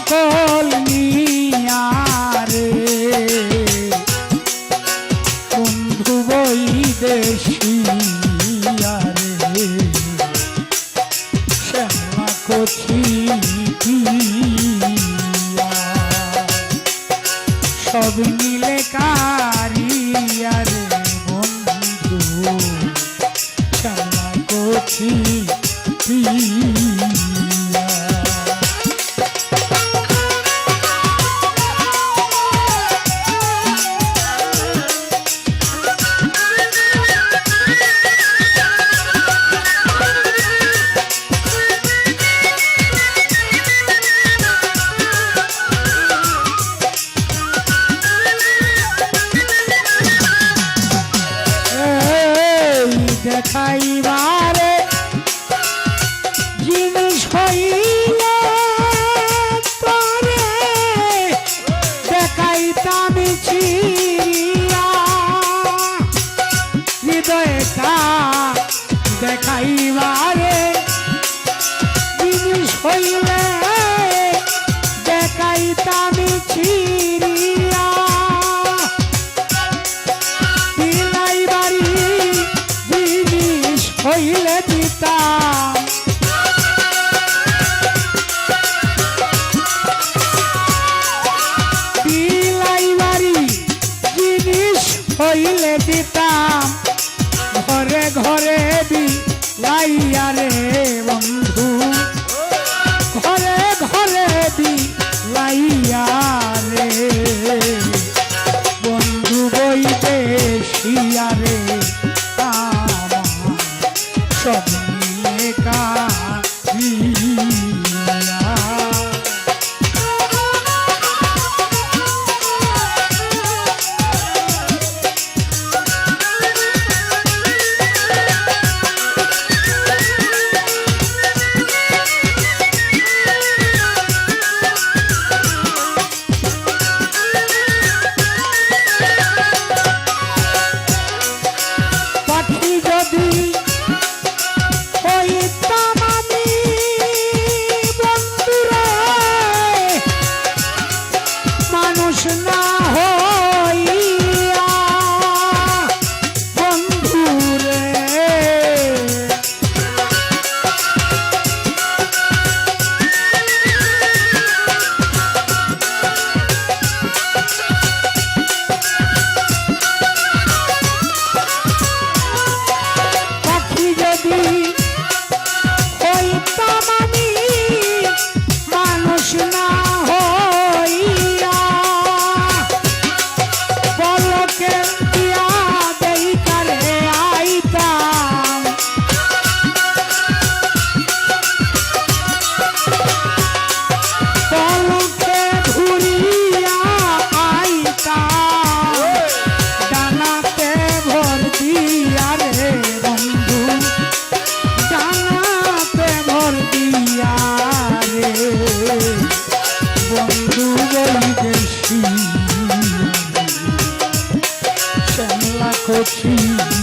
সকল নিয়ারে বন্ধু বই দেশিয়ারে শ্যামা কচি সব নিয়ে চির No. আছি।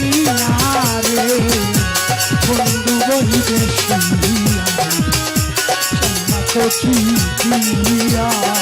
নিয়া রে বন্ধু বহিবে শুনিয়া কচি দিয়া